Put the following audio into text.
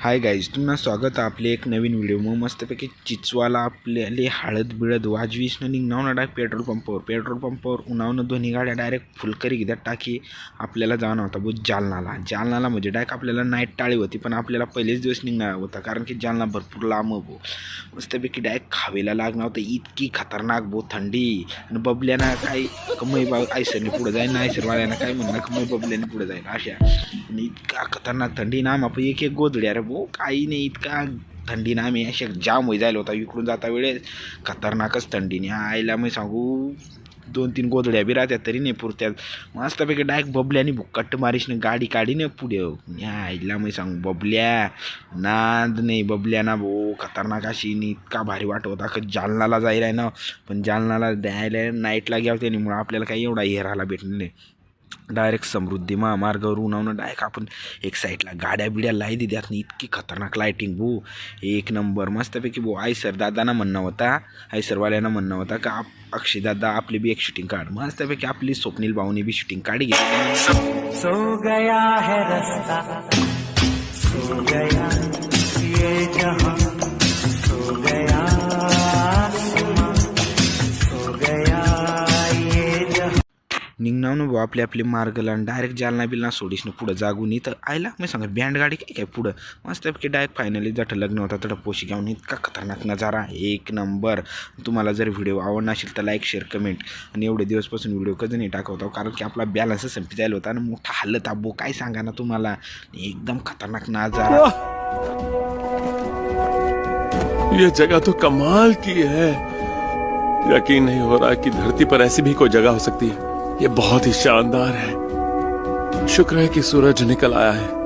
Hi guys तुम्हाला स्वागत आहे आपले एक नवीन व्हिडिओ मग मस्तपैकी चिचवाला आपल्याले हळद बिळद वाजवीसनं निघणार ना डायरेक्ट पेट्रोल पंपावर पेट्रोल पंपावर उन्हावनं दोन्ही गाड्या डायरेक्ट फुलकरी घेतात टाकी आपल्याला जाणं होता बुत जालनाला. जालनाला म्हणजे डायरेक्ट आपल्याला नाईट टाळी होती पण आपल्याला पहिलेच दिवस निघणार होता कारण की जालना भरपूर लांब भो मस्तपैकी डायरेक्ट खावेला लागणार होतं. इतकी खतरनाक बो थंडी. आणि बबल्यानं काय कमई बा आयसरने पुढं जाईल ना आयसरवाल्यानं काय म्हणणार कमई बबल्याने पुढं जाईल अशा. आणि इतका खतरनाक थंडी. ना आपण एक एक गोधडी अरे भाऊ काही नाही इतका थंडी ना आम्ही अशा जाम होई जायला होता. इकडून जाता वेळेस खतरनाकच थंडीने आईला मी सांगू दोन तीन गोधड्या बी राहत्या तरी नाही पुरत्यात. मस्तपैकी डायरेक्ट बबल्याने भुक्कट मारीशने गाडी काढीने पुढे. या आईला मी सांगू बबल्या नाद नाही बबल्या ना भाऊ. खतरनाक अशी इतका भारी वाटत होता. का जालनाला जायला आहे ना पण जालनाला द्यायला नाईटला घ्यावं त्यामुळं आपल्याला काही एवढा हे राहायला भेटलं नाही. डायरेक्ट समृद्धी महामार्गावर उन्हावणं डायरेक्ट आपण एक साईडला गाड्या बिड्या लाई दिल्यात ना इतकी खतरनाक लाईटिंग भू. एक नंबर मस्तपैकी भाऊ आयसर दादांना म्हणणं होता. आयसरवाल्यानं म्हणणं होता का आप अक्षय दादा आपली बी एक शूटिंग काढ मस्तपैकी आपली स्वप्नील भाऊनी बी शूटिंग काढ घेतली. सो गया है रस्ता, सो गया निघणार भाऊ आपले आपले मार्गला डायरेक्ट जालना बिलना सोडीसनं पुढं जागून इथं. आयला मी सांगा बँड गाडी काय काय पुढं? मस्तपैकी डायरेक्ट फायनली जठं लग्न होता तडं पोशी घेऊन इतका खतरनाक नजारा. एक नंबर. तुम्हाला जर व्हिडिओ आवडला असेल तर लाईक शेअर कमेंट आणि एवढे दिवसपासून व्हिडिओ कधी नाही टाकवतो कारण की आपला बॅलन्स संपी जायला होता आणि मोठा हल्लत आबो काय सांगा ना तुम्हाला? एकदम खतरनाक नजारा. ये जगह तो कमाल की है. यकीन नहीं हो रहा कि धरती पर ऐसी भी कोई जगह हो सकती है। ये बहुत ही शानदार है। शुक्र है कि सूरज निकल आया है।